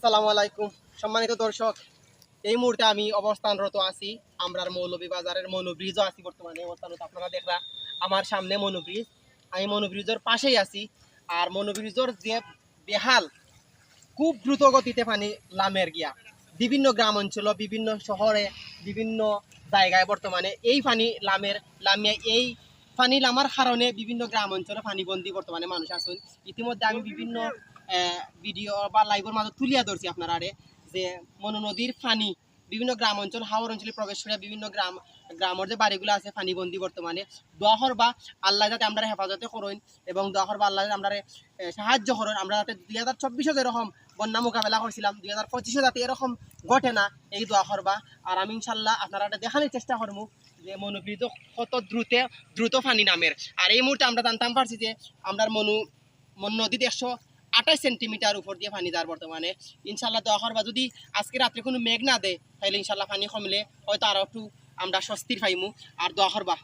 আসসালামু আলাইকুম। সম্মানিত দর্শক, এই মুহূর্তে আমি অবস্থানরত আছি আমরার মৌলভীবাজারের মনু ব্রিজও আছি বর্তমানে। অবস্থানরত আপনারা দেখরা আমার সামনে মনু ব্রিজ আমি মনু ব্রিজের পাশেই আছি আর মনুব্রিজর যে বেহাল, খুব দ্রুত গতিতে পানি লামের গিয়া, বিভিন্ন গ্রাম অঞ্চল, বিভিন্ন শহরে, বিভিন্ন জায়গায় বর্তমানে এই পানি লামের, লামিয়া এই পানি লামার কারণে বিভিন্ন গ্রাম অঞ্চলে পানিবন্দী বর্তমানে মানুষ আছেন। ইতিমধ্যে আমি বিভিন্ন ভিডিও বা লাইভের মাঝে তুলিয়া ধরছি আপনারা আরে যে মনু নদীর পানি বিভিন্ন গ্রাম অঞ্চল হাওর অঞ্চলে প্রবেশ করে বিভিন্ন গ্রাম গ্রামের যে বাড়িগুলো আছে পানিবন্দী বর্তমানে দোয়াহর বা আল্লাহ যাতে আমরা হেফাজতে করুন এবং দোয়াহর বা আল্লাহ আমরা সাহায্য করুন আমরা যাতে দুই হাজার চব্বিশে যেরকম বন্যা মোকাবেলা করছিলাম দুই হাজার পঁচিশে যাতে এরকম ঘটে না, এই দোয়া বা, আর আমি ইনশাল্লাহ আপনারা এটা দেখানোর চেষ্টা করব যে মনোবৃত কত দ্রুত দ্রুত পানি নামের। আর এই মুহূর্তে আমরা জানতাম পারছি যে আমরা মনু, মন নদীতে একশো আঠাশ সেন্টিমিটার উপর দিয়ে পানি যার বর্তমানে। ইনশাল্লাহ দোয়া বা যদি আজকে রাত্রে কোনো মেঘ না দেয় তাহলে ইনশাল্লাহ পানি কমলে হয়তো আরও একটু আমরা স্বস্তির পাইমু। আর দোয়া করবা